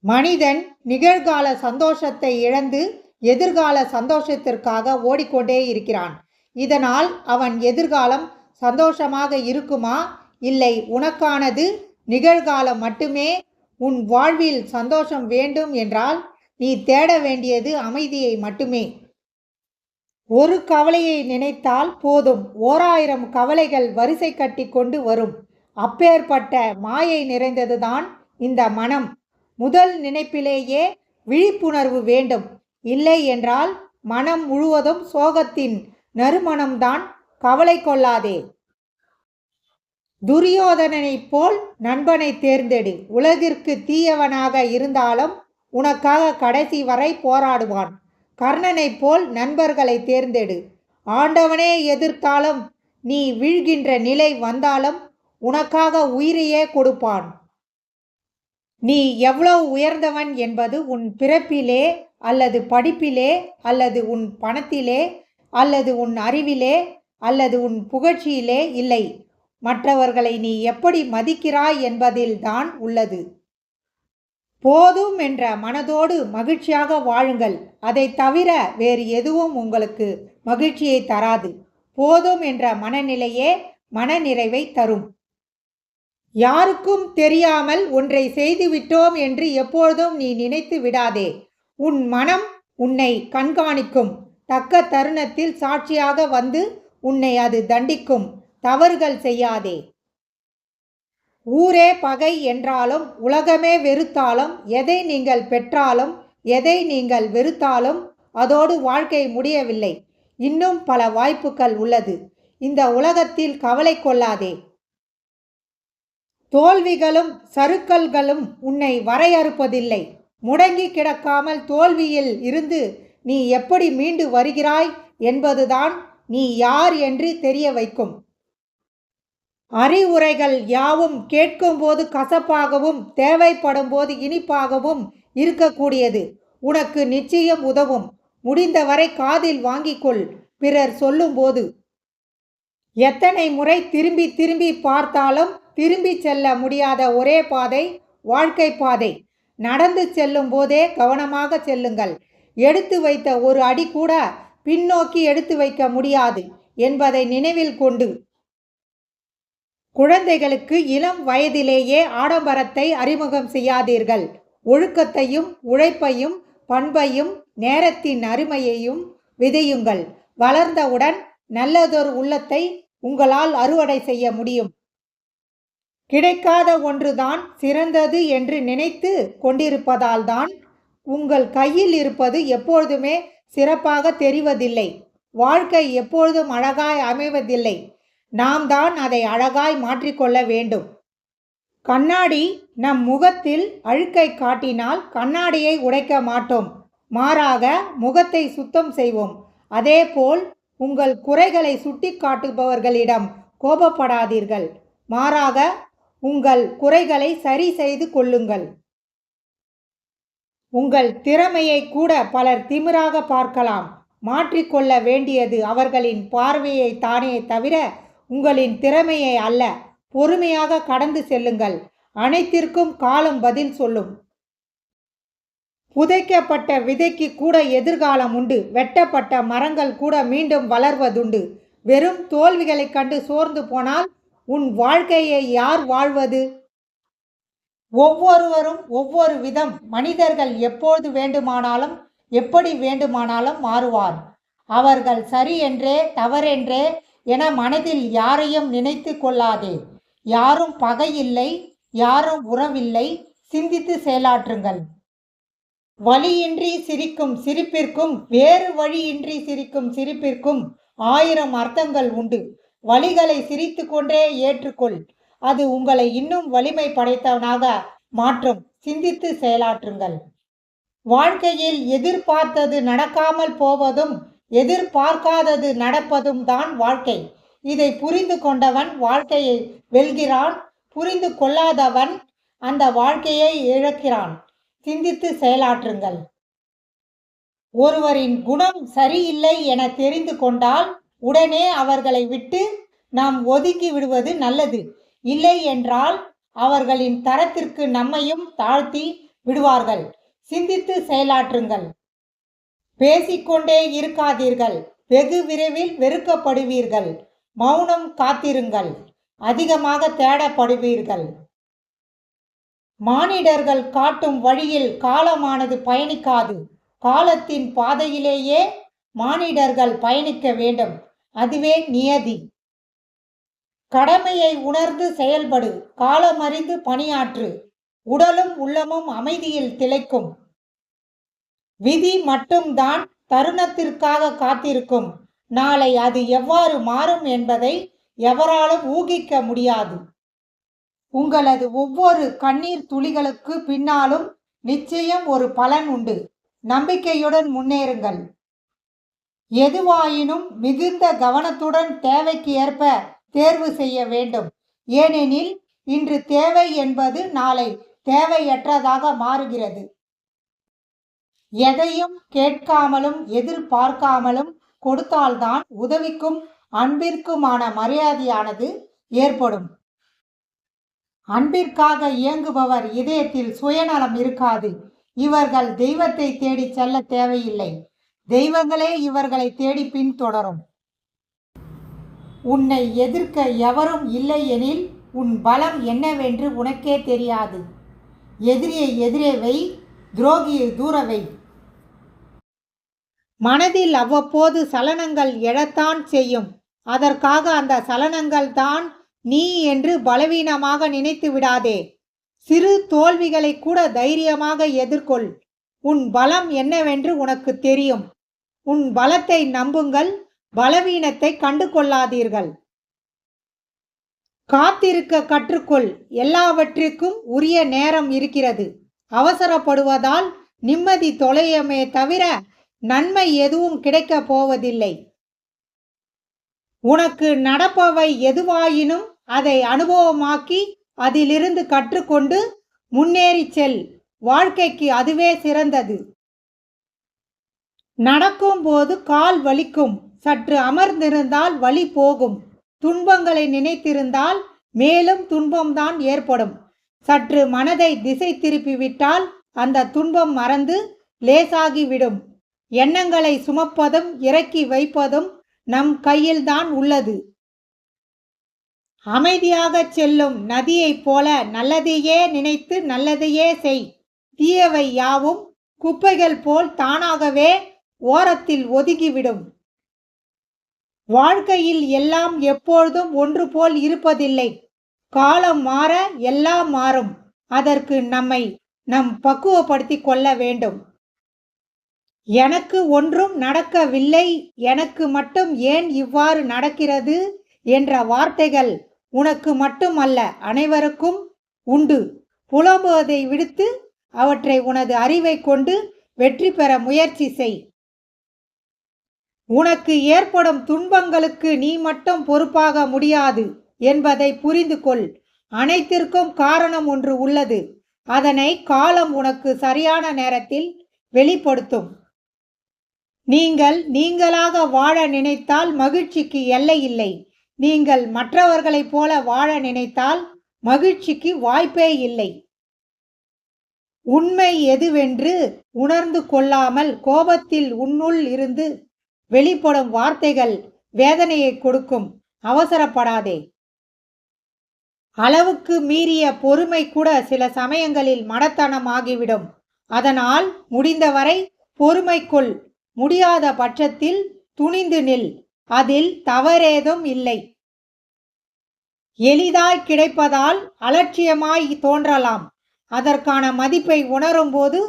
மனிதன் நிகழ்கால சந்தோஷத்தை இழந்து எதிர்கால சந்தோஷத்திற்காக ஓடிக்கொண்டே இருக்கிறான். இதனால் அவன் எதிர்காலம் சந்தோஷமாக இருக்குமா? இல்லை. உனக்கானது நிகழ்காலம் மட்டுமே. உன் வாழ்வில் சந்தோஷம் வேண்டும் என்றால் நீ தேட வேண்டியது அமைதியை மட்டுமே. ஒரு கவலையை நினைத்தால் போதும். ஓராயிரம் கவலைகள் வரிசை கட்டி கொண்டு வரும். அப்பேற்பட்ட மாயை நிறைந்ததுதான் இந்த மனம். முதல் நினைப்பிலேயே விழிப்புணர்வு வேண்டும். இல்லை என்றால் மனம் முழுவதும் சோகத்தின் நறுமணம்தான் கவலை கொள்ளாதே. துரியோதனனைப் போல் நண்பனை தேர்ந்தெடு. உலகிற்கு தீயவனாக இருந்தாலும் உனக்காக கடைசி வரை போராடுவான். கர்ணனைப் போல் நண்பர்களை தேர்ந்தெடு. ஆண்டவனே எதிர்த்தாலும் நீ வீழ்கின்ற நிலை வந்தாலும் உனக்காக உயிரையே கொடுப்பான். நீ எவ்வளவு உயர்ந்தவன் என்பது உன் பிறப்பிலே அல்லது படிப்பிலே அல்லது உன் பணத்திலே அல்லது உன் அறிவிலே அல்லது உன் புகழ்ச்சியிலே இல்லை. மற்றவர்களை நீ எப்படி மதிக்கிறாய் என்பதில்தான் உள்ளது. போதும் என்ற மனதோடு மகிழ்ச்சியாக வாழுங்கள். அதை தவிர வேறு எதுவும் உங்களுக்கு மகிழ்ச்சியை தராது. போதும் என்ற மனநிலையே மனநிறைவை தரும். யாருக்கும் தெரியாமல் ஒன்றை செய்துவிட்டோம் என்று எப்பொழுதும் நீ நினைத்து விடாதே. உன் மனம் உன்னை கண்காணிக்கும். தக்க தருணத்தில் சாட்சியாக வந்து உன்னை அது தண்டிக்கும். தவறுகள் செய்யாதே. ஊரே பகை என்றாலும் உலகமே வெறுத்தாலும் எதை நீங்கள் பெற்றாலும் எதை நீங்கள் வெறுத்தாலும் அதோடு வாழ்க்கை முடியவில்லை. இன்னும் பல வாய்ப்புகள் உள்ளது. இந்த உலகத்தில் கவலை கொள்ளாதே. தோல்விகளும் சறுக்கல்களும் உன்னை வரையறுப்பதில்லை. முடங்கி கிடக்காமல் தோல்வியில் இருந்து நீ எப்படி மீண்டு வருகிறாய் என்பதுதான் நீ யார் என்று தெரிய வைக்கும். அறிவுரைகள் யாவும் கேட்கும்போது கசப்பாகவும் தேவைப்படும் போது இனிப்பாகவும் இருக்கக்கூடியது. உனக்கு நிச்சயம் உதவும். முடிந்தவரை காதில் வாங்கிக்கொள். பிறர் சொல்லும்போது எத்தனை முறை திரும்பி திரும்பி பார்த்தாலும் திரும்பி செல்ல முடியாத ஒரே பாதை வாழ்க்கை பாதை. நடந்து செல்லும் போதே கவனமாக செல்லுங்கள். எடுத்து வைத்த ஒரு அடி கூட பின்னோக்கி எடுத்து வைக்க முடியாது என்பதை நினைவில் கொண்டு. குழந்தைகளுக்கு இளம் வயதிலேயே ஆடம்பரத்தை அறிமுகம் செய்யாதீர்கள். ஒழுக்கத்தையும் உழைப்பையும் பண்பையும் நேரத்தின் அருமையையும் விதையுங்கள். வளர்ந்தவுடன் நல்லதொரு உள்ளத்தை உங்களால் அறுவடை செய்ய முடியும். கிடைக்காத ஒன்றுதான் சிறந்தது என்று நினைத்து கொண்டிருப்பதால்தான் உங்கள் கையில் இருப்பது எப்பொழுதுமே சிறப்பாக தெரிவதில்லை. வாழ்க்கை எப்பொழுதும் அழகாய் அமைவதில்லை. நாம் தான் அதை அழகாய் மாற்றிக்கொள்ள வேண்டும். கண்ணாடி நம் முகத்தில் அழுக்கை காட்டினால் கண்ணாடியை உடைக்க மாட்டோம். மாறாக முகத்தை சுத்தம் செய்வோம். அதேபோல் உங்கள் குறைகளை சுட்டி காட்டுபவர்களிடம் கோபப்படாதீர்கள். மாறாக உங்கள் குறைகளை சரி செய்து கொள்ளுங்கள். உங்கள் திறமையை கூட பலர் திமிராக பார்க்கலாம். மாற்றிக்கொள்ள வேண்டியது அவர்களின் பார்வையை தானே தவிர உங்களின் திறமையை அல்ல. பொறுமையாக கடந்து செல்லுங்கள். அனைத்திற்கும் காலம் பதில் சொல்லும். புதைக்கப்பட்ட விதைக்கு கூட எதிர்காலம் உண்டு. வெட்டப்பட்ட மரங்கள் கூட மீண்டும் வளர்வதுண்டு. வெறும் தோல்விகளைக் கண்டு சோர்ந்து போனால் உன் வாழ்க்கையை யார் வாழ்வது? ஒவ்வொருவரும் ஒவ்வொரு விதம் மனிதர்கள் எப்போது வேண்டுமானாலும் எப்படி வேண்டுமானாலும் மாறுவார். அவர்கள் சரி என்றே தவறென்றே என மனதில் யாரையும் நினைத்து கொள்ளாதே. யாரும் பகையில்லை யாரும் உறவில்லை சிந்தித்து செயலாற்றுங்கள். வழியின்றி சிரிக்கும் சிரிப்பிற்கும் வேறு வழியின்றி சிரிக்கும் சிரிப்பிற்கும் ஆயிரம் அர்த்தங்கள் உண்டு. வழிகளை சிரித்து கொண்டே ஏற்றுக்கொள். அது உங்களை இன்னும் வலிமை படைத்தவனாக மாற்றும். சிந்தித்து செயலாற்றுங்கள். வாழ்க்கையில் எதிர்பார்த்தது நடக்காமல் போவதும் எதிர்பார்க்காதது நடப்பதும் தான் வாழ்க்கை. இதை புரிந்து கொண்டவன் வாழ்க்கையை வெல்கிறான். புரிந்து கொள்ளாதவன் அந்த வாழ்க்கையை இழக்கிறான். சிந்தித்து செயலாற்றுங்கள். ஒருவரின் குணம் சரியில்லை என தெரிந்து கொண்டால் உடனே அவர்களை விட்டு நாம் ஒதுக்கி விடுவது நல்லது. இல்லை என்றால் அவர்களின் தரத்திற்கு நம்மையும் தாழ்த்தி விடுவார்கள். சிந்தித்து செயலாற்றுங்கள். பேசிக்கொண்டே இருக்காதீர்கள். வெகு விரைவில் வெறுக்கப்படுவீர்கள். மௌனம் காத்திருங்கள். அதிகமாக தேடப்படுவீர்கள். மானிடர்கள் காட்டும் வழியில் காலமானது பயணிக்காது. காலத்தின் பாதையிலேயே மானிடர்கள் பயணிக்க வேண்டும். அதுவே நியதி. கடமையை உணர்ந்து செயல்படு காலமறிந்து பணியாற்று உடலும் உள்ளமும் அமைதியில் திளைக்கும். விதி மட்டும்தான் தருணத்திற்காக காத்திருக்கும். நாளை அது எவ்வாறு மாறும் என்பதை எவராலும் ஊகிக்க முடியாது. உங்களது ஒவ்வொரு கண்ணீர் துளிகளுக்கு பின்னாலும் நிச்சயம் ஒரு பலன் உண்டு. நம்பிக்கையுடன் முன்னேறுங்கள். எதுவாயினும் மிகுந்த கவனத்துடன் தேவைக்கு ஏற்ப தேர்வு செய்ய வேண்டும். ஏனெனில் இன்று தேவை என்பது நாளை தேவையற்றதாக மாறுகிறது. எதையும் கேட்காமலும் எதிர்பார்க்காமலும் கொடுத்தால்தான் உதவிக்கும் அன்பிற்குமான மரியாதையானது ஏற்படும். அன்பிற்காக இயங்குபவர் இதயத்தில் சுயநலம் இருக்காது. இவர்கள் தெய்வத்தை தேடி செல்ல தேவையில்லை. தெய்வங்களே இவர்களை தேடி பின்தொடரும் உன்னை எதிர்க்க எவரும் இல்லை எனில் உன் பலம் என்னவென்று உனக்கே தெரியாது. எதிரியை எதிரே வை துரோகியை தூர வை. மனதில் அவ்வப்போது சலனங்கள் எழத்தான் செய்யும். அதற்காக அந்த சலனங்கள் தான் நீ என்று பலவீனமாக நினைத்து விடாதே. சிறு தோல்விகளை கூட தைரியமாக எதிர்கொள். உன் பலம் என்னவென்று உனக்கு தெரியும். உன் பலத்தை நம்புங்கள் பலவீனத்தை கண்டு கொள்ளாதீர்கள் காத்திருக்க கற்றுக்கொள் எல்லாவற்றிற்கும் உரிய நேரம் இருக்கிறது. அவசரப்படுவதால் நிம்மதி தொலையமே தவிர நன்மை எதுவும் கிடைக்கப் போவதில்லை. உனக்கு நடப்பவை எதுவாயினும் அதை அனுபவமாக்கி அதிலிருந்து கற்றுக்கொண்டு முன்னேறி செல். வாழ்க்கைக்கு அதுவே சிறந்தது. நடக்கும்போது கால் வலிக்கும். சற்று அமர்ந்திருந்தால் வலி போகும். துன்பங்களை நினைத்திருந்தால் மேலும் துன்பம்தான் ஏற்படும். சற்று மனதை திசை திருப்பிவிட்டால் அந்த துன்பம் மறந்து லேசாகிவிடும். எண்ணங்களை சுமப்பதும் இறக்கி வைப்பதும் நம் கையில்தான் உள்ளது. அமைதியாகச் செல்லும் நதியைப் போல நல்லதையே நினைத்து நல்லதையே செய். தீயவை யாவும் குப்பைகள் போல் தானாகவே ஓரத்தில் ஒதுங்கிவிடும் வாழ்க்கையில் எல்லாம் எப்பொழுதும் ஒன்று போல் இருப்பதில்லை. காலம் மாற எல்லாம் மாறும். அதற்கு நம்மை நம் பக்குவப்படுத்திக் கொள்ள வேண்டும். எனக்கு ஒன்றும் நடக்கவில்லை. எனக்கு மட்டும் ஏன் இவ்வாறு நடக்கிறது? என்ற வார்த்தைகள் உனக்கு மட்டுமல்ல அனைவருக்கும் உண்டு. புலம்புவதை விடுத்து அவற்றை உனது அறிவை கொண்டு வெற்றி பெற முயற்சி செய். உனக்கு ஏற்படும் துன்பங்களுக்கு நீ மட்டும் பொறுப்பாக முடியாது என்பதை புரிந்து கொள். அனைத்திற்கும் காரணம் ஒன்று உள்ளது. அதனை காலம் உனக்கு சரியான நேரத்தில் வெளிப்படுத்தும். நீங்கள் நீங்களாக வாழ நினைத்தால் மகிழ்ச்சிக்கு எல்லை இல்லை. நீங்கள் மற்றவர்களைப் போல வாழ நினைத்தால் மகிழ்ச்சிக்கு வாய்ப்பே இல்லை. உண்மை எதுவென்று உணர்ந்து கொள்ளாமல் கோபத்தில் உன்னுள் இருந்து வெளிப்படும் வார்த்தைகள் வேதனையை கொடுக்கும். அவசரப்படாதே. அளவுக்கு மீறிய பொறுமை கூட சில சமயங்களில் மடத்தனமாகிவிடும். அதனால் முடிந்தவரை பொறுமைக்குள் முடியாத பட்சத்தில் துணிந்து நில். அதில் தவறேதும் இல்லை. எளிதாய் கிடைப்பதால் அலட்சியமாய் தோன்றலாம். அதற்கான மதிப்பை உணரும்போது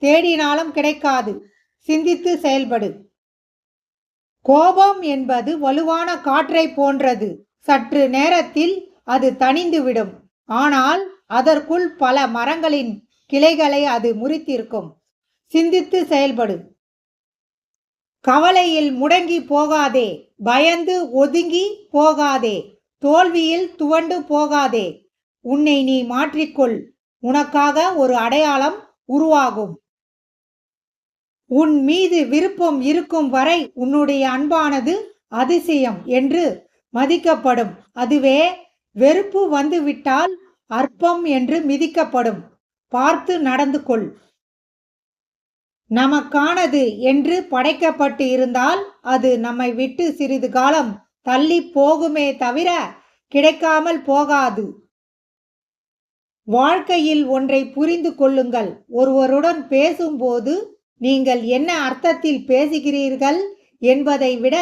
தேடினாலும் கிடைக்காது. சிந்தித்து செயல்படு. கோபம் என்பது வலுவான காற்றை போன்றது. சற்று நேரத்தில் அது தணிந்துவிடும். ஆனால் அதற்குள் பல மரங்களின் கிளைகளை அது முறித்திருக்கும். சிந்தித்து செயல்படு. கவலையில் முடங்கி போகாதே. பயந்து ஒதுங்கி போகாதே. தோல்வியில் துவண்டு போகாதே. உன்னை நீ மாற்றிக்கொள். உனக்காக ஒரு அடையாளம் உருவாகும். உன் மீது விருப்பம் இருக்கும் வரை உன்னுடைய அன்பானது அதிசயம் என்று மதிக்கப்படும். அதுவே வெறுப்பு வந்துவிட்டால் அற்பம் என்று மிதிக்கப்படும். பார்த்து நடந்து கொள். நமக்கானது என்று படைக்கப்பட்டு இருந்தால் அது நம்மை விட்டு சிறிது காலம் தள்ளி போகுமே தவிர கிடைக்காமல் போகாது. வாழ்க்கையில் ஒன்றை புரிந்து கொள்ளுங்கள். ஒருவருடன் பேசும்போது நீங்கள் என்ன அர்த்தத்தில் பேசுகிறீர்கள் என்பதை விட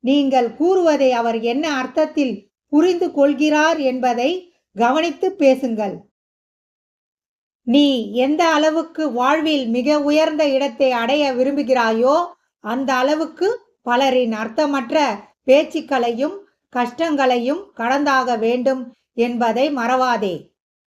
நீங்கள் கூறுவதை அவர் என்ன அர்த்தத்தில் புரிந்து கொள்கிறார் என்பதை கவனித்து பேசுங்கள். நீ எந்த அளவுக்கு வாழ்வில் மிக உயர்ந்த இடத்தை அடைய விரும்புகிறாயோ அந்த அளவுக்கு பலரின் அர்த்தமற்ற பேச்சுக்களையும் கஷ்டங்களையும் கடந்தாக வேண்டும் என்பதை மறவாதே.